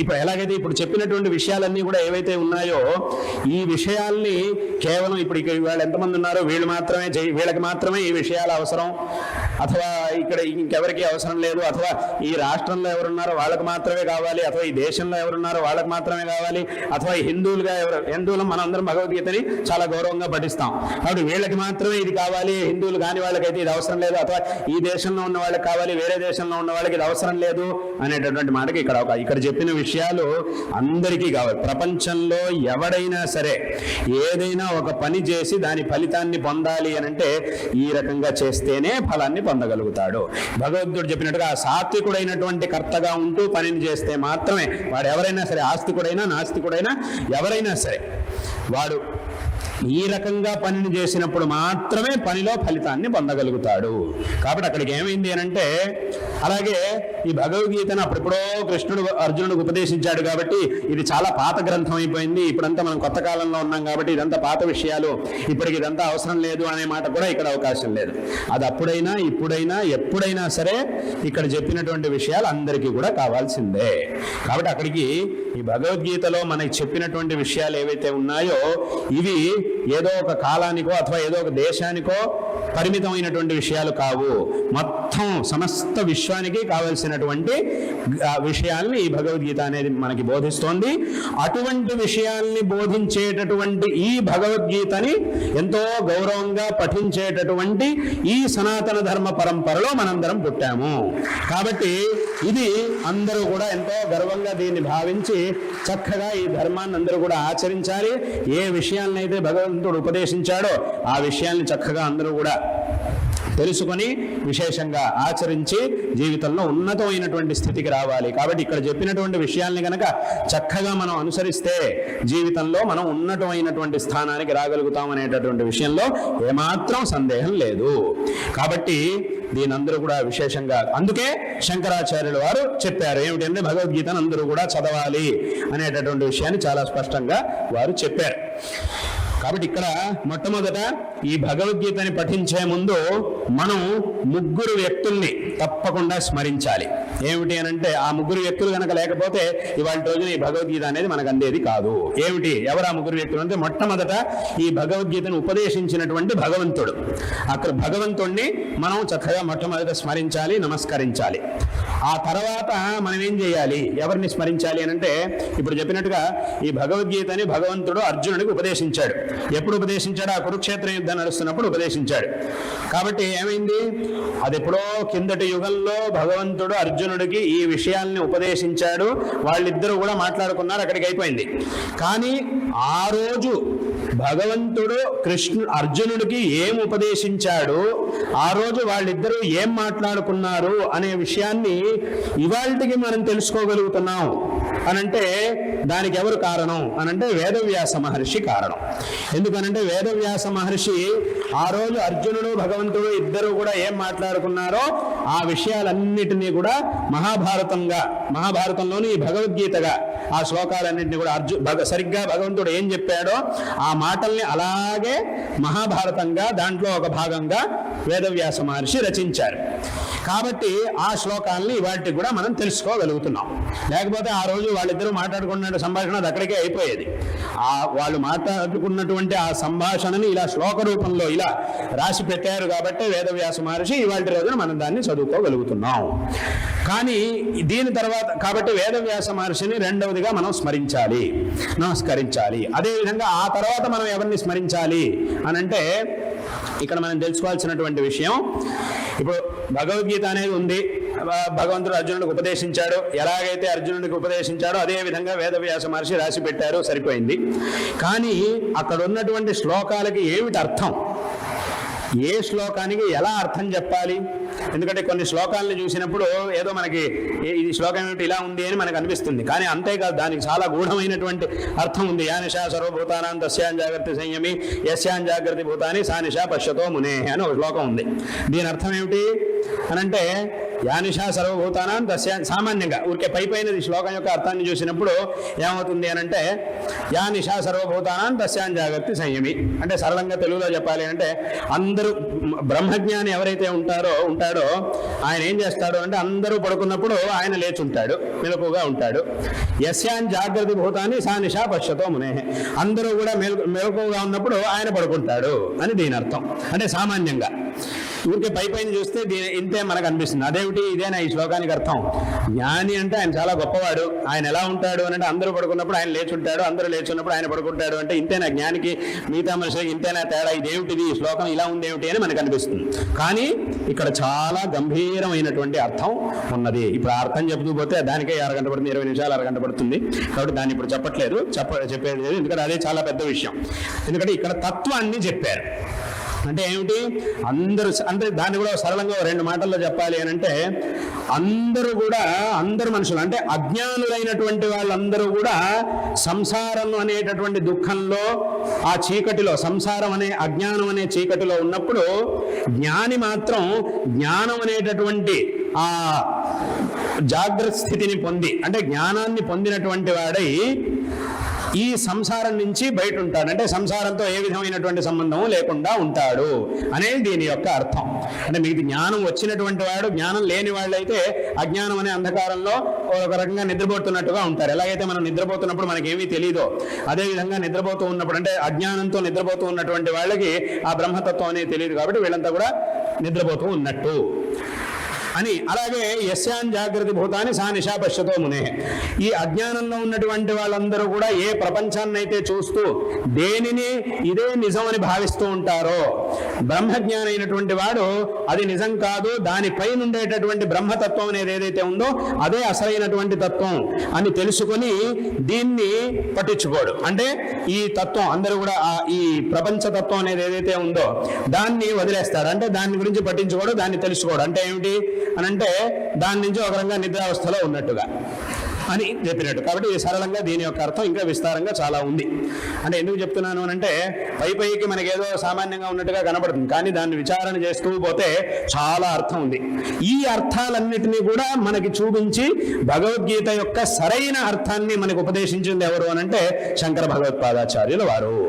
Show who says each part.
Speaker 1: ఇప్పుడు ఎలాగైతే ఇప్పుడు చెప్పినటువంటి విషయాలన్నీ కూడా ఏవైతే ఉన్నాయో ఈ విషయాల్ని కేవలం ఇప్పుడు ఇక్కడ వాళ్ళు ఎంతమంది ఉన్నారో వీళ్ళు మాత్రమే వీళ్ళకి మాత్రమే ఈ విషయాలు అవసరం. అథవా ఇక్కడ ఇంకెవరికి అవసరం లేదు అథవా ఈ రాష్ట్రంలో ఎవరున్నారో వాళ్ళకి మాత్రమే కావాలి అథవా ఈ దేశంలో ఎవరున్నారో వాళ్ళకి మాత్రమే కావాలి అథవా హిందువులుగా ఎవరు హిందువులు మనందరం భగవద్గీతని చాలా గౌరవంగా పఠిస్తాం. కాబట్టి వీళ్ళకి మాత్రమే ఇది కావాలి హిందువులు కాని వాళ్ళకైతే ఇది అవసరం లేదు అథవా ఈ దేశంలో ఉన్న వాళ్ళకి కావాలి వేరే దేశంలో ఉన్న వాళ్ళకి ఇది అవసరం లేదు అనేటటువంటి మాటకి ఇక్కడ ఒక ఇక్కడ చెప్పిన విషయాలు అందరికీ కావాలి. ప్రపంచంలో ఎవడైనా సరే ఏదైనా ఒక పని చేసి దాని ఫలితాన్ని పొందాలి అని అంటే ఈ రకంగా చేస్తేనే ఫలాన్ని పొందగలుగుతాడు. భగవంతుడు చెప్పినట్టుగా సాత్వికుడైనటువంటి కర్తగా ఉంటూ పనిని చేస్తే మాత్రమే వాడు ఎవరైనా సరే ఆస్తికుడైనా నాస్తికుడైనా ఎవరైనా సరే వాడు ఈ రకంగా పనిని చేసినప్పుడు మాత్రమే పనిలో ఫలితాన్ని పొందగలుగుతాడు. కాబట్టి అక్కడికి ఏమైంది అని అంటే అలాగే ఈ భగవద్గీతను అప్పుడెప్పుడో కృష్ణుడు అర్జునుడికి ఉపదేశించాడు కాబట్టి ఇది చాలా పాత గ్రంథం అయిపోయింది. ఇప్పుడంతా మనం కొత్త కాలంలో ఉన్నాం కాబట్టి ఇదంతా పాత విషయాలు. ఇప్పటికి ఇదంతా అవసరం లేదు అనే మాట కూడా ఇక్కడ అవకాశం లేదు. అది అప్పుడైనా ఇప్పుడైనా ఎప్పుడైనా సరే ఇక్కడ చెప్పినటువంటి విషయాలు అందరికీ కూడా కావాల్సిందే. కాబట్టి అక్కడికి ఈ భగవద్గీతలో మనకి చెప్పినటువంటి విషయాలు ఏవైతే ఉన్నాయో ఇవి ఏదో ఒక కాలానికో అథవా ఏదో ఒక దేశానికో పరిమితమైనటువంటి విషయాలు కావు. మొత్తం సమస్త విశ్వానికి కావలసిన ఆ, విషయాల్ని ఈ భగవద్గీత అనేది మనకి బోధిస్తోంది. అటువంటి విషయాల్ని బోధించేటటువంటి ఈ భగవద్గీతని ఎంతో గౌరవంగా పఠించేటటువంటి ఈ సనాతన ధర్మ పరంపరలో మనందరం పుట్టాము. కాబట్టి ఇది అందరూ కూడా ఎంతో గర్వంగా దీన్ని భావించి చక్కగా ఈ ధర్మాన్ని అందరూ కూడా ఆచరించాలి. ఏ విషయాలనైతే అయితే భగవంతుడు ఉపదేశించాడో ఆ విషయాల్ని చక్కగా అందరూ కూడా తెలుసుకొని విశేషంగా ఆచరించి జీవితంలో ఉన్నతమైనటువంటి స్థితికి రావాలి. కాబట్టి ఇక్కడ చెప్పినటువంటి విషయాల్ని కనుక చక్కగా మనం అనుసరిస్తే జీవితంలో మనం ఉన్నతమైనటువంటి స్థానానికి రాగలుగుతాం అనేటటువంటి విషయంలో ఏమాత్రం సందేహం లేదు. కాబట్టి దీని అందరూ కూడా విశేషంగా అందుకే శంకరాచార్యుల వారు చెప్పారు. ఏమిటంటే భగవద్గీతను అందరూ కూడా చదవాలి అనేటటువంటి విషయాన్ని చాలా స్పష్టంగా వారు చెప్పారు. కాబట్టి ఇక్కడ మొట్టమొదట ఈ భగవద్గీతని పఠించే ముందు మనం ముగ్గురు వ్యక్తుల్ని తప్పకుండా స్మరించాలి. ఏమిటి అని అంటే ఆ ముగ్గురు వ్యక్తులు కనుక లేకపోతే ఇవాళ రోజున ఈ భగవద్గీత అనేది మనకు అందేది కాదు. ఏమిటి? ఎవరు ఆ ముగ్గురు వ్యక్తులు అంటే మొట్టమొదట ఈ భగవద్గీతను ఉపదేశించినటువంటి భగవంతుడు. అక్కడ భగవంతుణ్ణి మనం చక్కగా మొట్టమొదట స్మరించాలి నమస్కరించాలి. ఆ తర్వాత మనం ఏం చేయాలి? ఎవరిని స్మరించాలి అని అంటే ఇప్పుడు చెప్పినట్టుగా ఈ భగవద్గీతని భగవంతుడు అర్జునుడికి ఉపదేశించాడు. ఎప్పుడు ఉపదేశించాడు? ఆ కురుక్షేత్ర యుద్ధం నడుస్తున్నప్పుడు ఉపదేశించాడు. కాబట్టి ఏమైంది? అది ఎప్పుడో కిందటి యుగంలో భగవంతుడు అర్జునుడికి ఈ విషయాల్ని ఉపదేశించాడు. వాళ్ళిద్దరూ కూడా మాట్లాడుకున్నారు అక్కడికి అయిపోయింది. కానీ ఆ రోజు భగవంతుడు కృష్ణు అర్జునుడికి ఏం ఉపదేశించాడు? ఆ రోజు వాళ్ళిద్దరూ ఏం మాట్లాడుకున్నారు అనే విషయాన్ని ఇవాళకి మనం తెలుసుకోగలుగుతున్నాం. అనంటే దానికి ఎవరు కారణం? అనంటే వేదవ్యాస మహర్షి కారణం. ఎందుకనంటే వేదవ్యాస మహర్షి ఆ రోజు అర్జునుడు భగవంతుడు ఇద్దరు కూడా ఏం మాట్లాడుకున్నారో ఆ విషయాలన్నిటినీ కూడా మహాభారతంగా మహాభారతంలోని భగవద్గీతగా ఆ శ్లోకాలన్నింటినీ కూడా అర్జు భగ సరిగ్గా భగవంతుడు ఏం చెప్పాడో ఆ మాటల్ని అలాగే మహాభారతంగా దాంట్లో ఒక భాగంగా వేదవ్యాస మహర్షి రచించారు. కాబట్టి ఆ శ్లోకాలని వాటికి కూడా మనం తెలుసుకోగలుగుతున్నాం. లేకపోతే ఆ రోజు వాళ్ళిద్దరూ మాట్లాడుకున్న సంభాషణ అది అక్కడికే అయిపోయేది. ఆ వాళ్ళు మాట్లాడుకున్నటువంటి ఆ సంభాషణని ఇలా శ్లోక రూపంలో ఇలా రాసి పెట్టారు కాబట్టి వేదవ్యాస మహర్షి ఇవాళ రోజున మనం దాన్ని చదువుకోగలుగుతున్నాం. కానీ దీని తర్వాత కాబట్టి వేదవ్యాస మహర్షిని రెండవదిగా మనం స్మరించాలి. నమస్కరించాలి. అదేవిధంగా ఆ తర్వాత మనం ఎవరిని స్మరించాలి? అని అంటే ఇక్కడ మనం తెలుసుకోవాల్సినటువంటి విషయం. ఇప్పుడు భగవద్గీత అనేది ఉంది. భగవంతుడు అర్జునుడికి ఉపదేశించాడు. ఎలాగైతే అర్జునుడికి ఉపదేశించాడో అదే విధంగా వేదవ్యాస మహర్షి రాసి పెట్టారు. సరిపోయింది. కానీ అక్కడ ఉన్నటువంటి శ్లోకాలకి ఏమిటి అర్థం? ఏ శ్లోకానికి ఎలా అర్థం చెప్పాలి? ఎందుకంటే కొన్ని శ్లోకాలను చూసినప్పుడు ఏదో మనకి ఇది శ్లోకం ఏమిటి ఇలా ఉంది అని మనకు అనిపిస్తుంది. కానీ అంతేకాదు దానికి చాలా గూఢమైనటువంటి అర్థం ఉంది. యానిషా సర్వభూతానాం తస్యాన్ జాగ్రత్త సంయమి యస్యాన్ జాగ్రత్త భూతాని సానిషా పశ్యతో మునే అని ఒక శ్లోకం ఉంది. దీని అర్థం ఏమిటి? అనంటే యానిషా సర్వభూతానం దశ సామాన్యంగా ఊరికే పై పైన శ్లోకం యొక్క అర్థాన్ని చూసినప్పుడు ఏమవుతుంది అని అంటే యానిషా సర్వభూతానం దశ్యాన్ జాగ్రత్త సంయమి. అంటే సరళంగా తెలుగులో చెప్పాలి అంటే అందరూ బ్రహ్మజ్ఞాని ఎవరైతే ఉంటారో ఉంటాడో ఆయన ఏం చేస్తాడు అంటే అందరూ పడుకున్నప్పుడు ఆయన లేచి ఉంటాడు మెలకుగా ఉంటాడు. యశ్యాన్ జాగ్రత్త భూతాన్ని సానిషా పశ్యతో మునే. అందరూ కూడా మెలకు మెలకుగా ఉన్నప్పుడు ఆయన పడుకుంటాడు అని దీని అర్థం అంటే సామాన్యంగా. ఊరికే పై పైన చూస్తే దీని ఇంతే మనకు అనిపిస్తుంది. అదేమిటి? ఇదేనా ఈ శ్లోకానికి అర్థం. జ్ఞాని అంటే ఆయన చాలా గొప్పవాడు. ఆయన ఎలా ఉంటాడు అని అంటే అందరూ పడుకున్నప్పుడు ఆయన లేచుంటాడు అందరూ లేచున్నప్పుడు ఆయన పడుకుంటాడు అంటే ఇంతేనా జ్ఞానికి మిగతా మనుషులకి ఇంతేనా తేడా. ఇదేమిటిది? ఈ శ్లోకం ఇలా ఉంది అని మనకు అనిపిస్తుంది. కానీ ఇక్కడ చాలా గంభీరమైనటువంటి అర్థం ఉన్నది. ఇప్పుడు ఆ అర్థం చెబుతూ పోతే దానికే అరగంట పడుతుంది ఇరవై నిమిషాలు అరగంట పడుతుంది. కాబట్టి దాన్ని ఇప్పుడు చెప్పట్లేదు. చెప్ప చెప్పేది లేదు. ఎందుకంటే అదే చాలా పెద్ద విషయం. ఎందుకంటే ఇక్కడ తత్వాన్ని చెప్పారు. అంటే ఏమిటి? అందరూ అంటే దాన్ని కూడా సరళంగా రెండు మాటల్లో చెప్పాలి అని అంటే అందరూ కూడా అందరు మనుషులు అంటే అజ్ఞానులైనటువంటి వాళ్ళందరూ కూడా సంసారం అనేటటువంటి దుఃఖంలో ఆ చీకటిలో సంసారం అనే అజ్ఞానం అనే చీకటిలో ఉన్నప్పుడు జ్ఞాని మాత్రం జ్ఞానం అనేటటువంటి ఆ జాగ్రత్త స్థితిని పొంది అంటే జ్ఞానాన్ని పొందినటువంటి వాడై ఈ సంసారం నుంచి బయట ఉంటాడు అంటే సంసారంతో ఏ విధమైనటువంటి సంబంధం లేకుండా ఉంటాడు అనేది దీని యొక్క అర్థం. అంటే మీకు జ్ఞానం వచ్చినటువంటి వాడు జ్ఞానం లేని వాళ్ళైతే అజ్ఞానం అనే అంధకారంలో ఒక రకంగా నిద్రపోతున్నట్టుగా ఉంటారు. ఎలాగైతే మనం నిద్రపోతున్నప్పుడు మనకి ఏమీ తెలియదో అదే విధంగా నిద్రపోతూ ఉన్నప్పుడు అంటే అజ్ఞానంతో నిద్రపోతూ ఉన్నటువంటి వాళ్ళకి ఆ బ్రహ్మతత్వం అనేది తెలియదు కాబట్టి వీళ్ళంతా కూడా నిద్రపోతూ ఉన్నట్టు. అని. అలాగే యస్యాన్ జాగ్రత్త భూతాన్ని సా నిషా పశ్యతో మునే. ఈ అజ్ఞానంలో ఉన్నటువంటి వాళ్ళందరూ కూడా ఏ ప్రపంచాన్ని అయితే చూస్తూ దేనిని ఇదే నిజం అని భావిస్తూ ఉంటారో బ్రహ్మజ్ఞాని అయినటువంటి వాడు అది నిజం కాదు దానిపైన ఉండేటటువంటి బ్రహ్మతత్వం అనేది ఏదైతే ఉందో అదే అసలైనటువంటి తత్వం అని తెలుసుకొని దీన్ని పట్టించుకోడు. అంటే ఈ తత్వం అందరూ కూడా ఈ ప్రపంచ తత్వం అనేది ఏదైతే ఉందో దాన్ని వదిలేస్తారు. అంటే దాని గురించి పట్టించుకోడు దాన్ని తెలుసుకోడు. అంటే ఏమిటి? అని అంటే దాని నుంచి ఒక రకంగా నిద్రావస్థలో ఉన్నట్టుగా అని చెప్పినట్టు. కాబట్టి ఇది సరళంగా దీని యొక్క అర్థం ఇంకా విస్తారంగా చాలా ఉంది. అంటే ఎందుకు చెప్తున్నాను అని అంటే పై పైకి మనకి ఏదో సామాన్యంగా ఉన్నట్టుగా కనబడుతుంది. కానీ దాన్ని విచారణ చేస్తూ పోతే చాలా అర్థం ఉంది. ఈ అర్థాలన్నిటినీ కూడా మనకి చూపించి భగవద్గీత యొక్క సరైన అర్థాన్ని మనకు ఉపదేశించింది ఎవరు అనంటే శంకర భగవత్పాదాచార్యుల వారు.